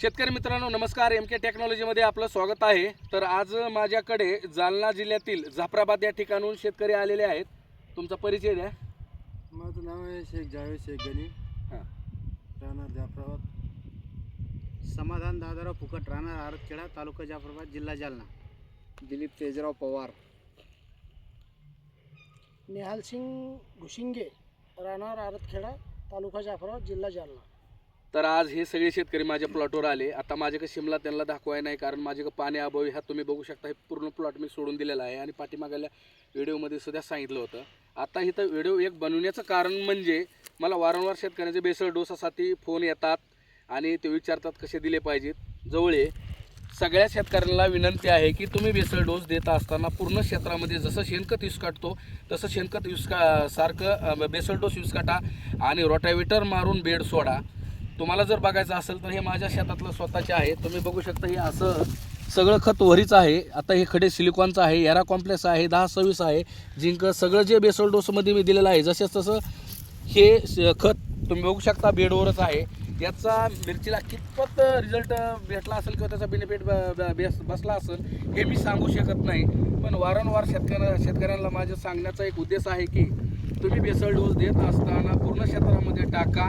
शेतकरी मित्रांनो नमस्कार. एम के टेक्नॉलॉजीमध्ये आपलं स्वागत आहे. तर आज माझ्याकडे जालना जिल्ह्यातील जाफराबाद या ठिकाणून शेतकरी आलेले आहेत. तुमचा परिचय द्या. माझं नाव आहे शेख जावेद शेख गनी. हां. राहणार जाफराबाद. समाधान दादाराव फुकट राहणार आरतखेडा तालुका जाफराबाद जिल्हा जालना. दिलीप तेजराव पवार. निहाल सिंग घुशिंगे राहणार आरतखेडा तालुका जाफराबाद जिल्हा जालना. तर आज हे सगळे शेतकरी माझ्या प्लॉटवर आले. आता माझ्याकडे शिमला त्यांना दाखवाय नाही कारण माझ्याकडे पाणी अभावी ह्या तुम्ही बघू शकता हे पूर्ण प्लॉट मी सोडून दिलेला आहे. आणि पाठीमागायला व्हिडिओमध्ये सुद्धा सांगितलं होतं. आता इथं व्हिडिओ एक बनवण्याचं कारण म्हणजे मला वारंवार शेतकऱ्यांचे बेसळ डोसासाठी फोन येतात आणि ते विचारतात कसे दिले पाहिजेत. जवळ सगळ्या शेतकऱ्यांना विनंती आहे की तुम्ही बेसळ डोस देत असताना पूर्ण क्षेत्रामध्ये जसं शेणखत युज काढतो तसं शेणखत यूज का सारखं बेसळ डोस यूज काटा आणि रोटावेटर मारून बेड सोडा. तुम्हाला जर बघायचं असेल तर हे माझ्या शेतातलं स्वतःचे आहे. तुम्ही बघू शकता हे असं सगळं खत वरीच आहे. आता हे खडे सिलिकॉनचं आहे एरा कॉम्प्लेक्स आहे दहा सव्वीस आहे. जिंक सगळं जे बेसोल डोसमध्ये मी दिलेलं आहे जसेच तसं हे खत तुम्ही बघू शकता बेडवरच आहे. याचा मिरचीला कितपत रिझल्ट भेटला असेल किंवा त्याचा बेनिफिट बेस बसला असेल हे मी सांगू शकत नाही. पण वारंवार शेतकऱ्या शेतकऱ्यांना माझं सांगण्याचा एक उद्देश आहे की तुम्ही बेसळ डोस देत असताना पूर्ण क्षेत्रामध्ये टाका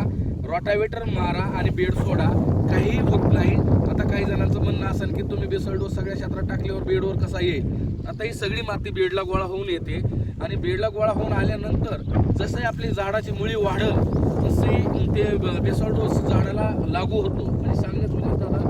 रोटावेटर मारा आणि बेड सोडा. काहीही होत नाही. आता काही जणांचं म्हणणं असेल की तुम्ही बेसळ डोस सगळ्या क्षेत्रात टाकल्यावर बेडवर कसा येईल? आता ही सगळी माती बेडला गोळा होऊन येते आणि बेडला गोळा होऊन आल्यानंतर जसे आपली झाडाची मुळी वाढल तसे ते बेसळ डोस झाडाला लागू होतो. म्हणजे सांग म्हणजे दादा आता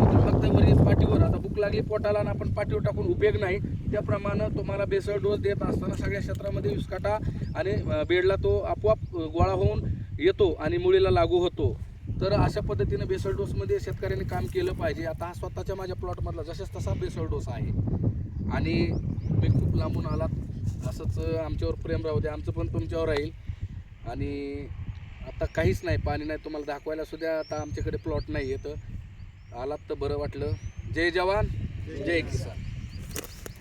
तुम्ही फक्त वरी पाठीवर आता भूक लागली पोटाला आणि आपण पाठीवर टाकून उपयोग नाही. त्याप्रमाणे तुम्हाला बेसळ डोस देत असताना सगळ्या क्षेत्रामध्ये विस्काटा आणि बेडला तो आपोआप गोळा होऊन येतो आणि मुळीला लागू होतो. तर अशा पद्धतीने बेसळ डोसमध्ये शेतकऱ्यांनी काम केलं पाहिजे. आता हा स्वतःच्या माझ्या प्लॉटमधला जसेच तसा बेसळ डोस आहे. आणि मी खूप लांबून आलात. असंच आमच्यावर प्रेम राहू दे. आमचं पण तुमच्यावर राहील. आणि आता काहीच नाही पाणी नाही. तुम्हाला दाखवायला सुद्धा आता आमच्याकडे प्लॉट नाही आहे तर. आलात तर बरं वाटलं. जय जवान जय किसान.